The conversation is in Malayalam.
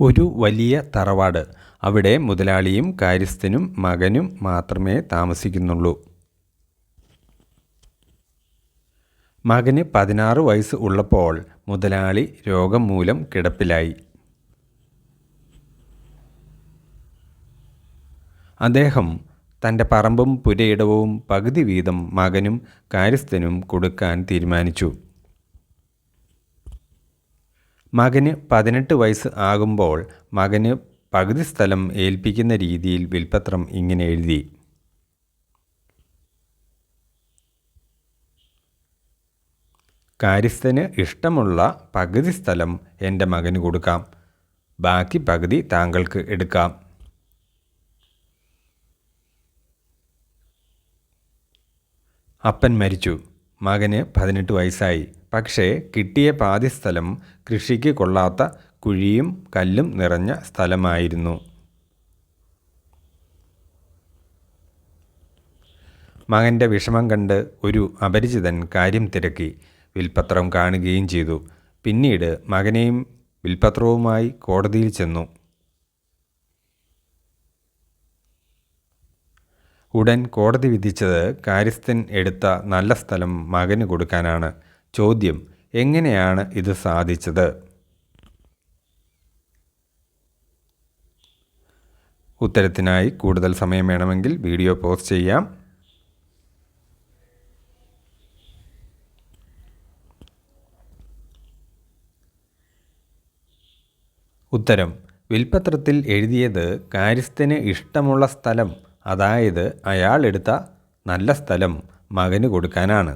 ഒരു വലിയ തറവാട്. അവിടെ മുതലാളിയും കാര്യസ്ഥനും മകനും മാത്രമേ താമസിക്കുന്നുള്ളൂ. മകന് പതിനാറ് വയസ്സ് ഉള്ളപ്പോൾ മുതലാളി രോഗം മൂലം കിടപ്പിലായി. അദ്ദേഹം തന്റെ പറമ്പും പുരയിടവും പകുതി വീതം മകനും കാര്യസ്ഥനും കൊടുക്കാൻ തീരുമാനിച്ചു. മകന് പതിനെട്ട് വയസ്സ് ആകുമ്പോൾ മകന് പകുതി സ്ഥലം ഏൽപ്പിക്കുന്ന രീതിയിൽ വിൽപ്പത്രം ഇങ്ങനെ എഴുതി. കാര്യസ്ഥന് ഇഷ്ടമുള്ള പകുതി സ്ഥലം എന്റെ മകന് കൊടുക്കാം. ബാക്കി പകുതി താങ്കൾക്ക് എടുക്കാം. അപ്പൻ മരിച്ചു. മകന് പതിനെട്ട് വയസ്സായി. പക്ഷേ കിട്ടിയ പാതി സ്ഥലം കൃഷിക്ക് കൊള്ളാത്ത കുഴിയും കല്ലും നിറഞ്ഞ സ്ഥലമായിരുന്നു. മകന്റെ വിഷമം കണ്ട് ഒരു അപരിചിതൻ കാര്യം തിരക്കി. വിൽപ്പത്രം കാണുകയും ചെയ്തു. പിന്നീട് മകനെയും വിൽപ്പത്രവുമായി കോടതിയിൽ ചെന്നു. ഉടൻ കോടതി വിധിച്ചത് കാര്യസ്ഥൻ എടുത്ത നല്ല സ്ഥലം മകന് കൊടുക്കാനാണ്. ചോദ്യം എങ്ങനെയാണ് ഇത് സാധിച്ചത്? ഉത്തരത്തിനായി കൂടുതൽ സമയം വേണമെങ്കിൽ വീഡിയോ പോസ്റ്റ് ചെയ്യാം. ഉത്തരം വിൽപ്പത്രത്തിൽ എഴുതിയത് കാര്യസ്ഥന് ഇഷ്ടമുള്ള സ്ഥലം അതായത് അയാൾ എടുത്ത നല്ല സ്ഥലം മകന് കൊടുക്കാനാണ്.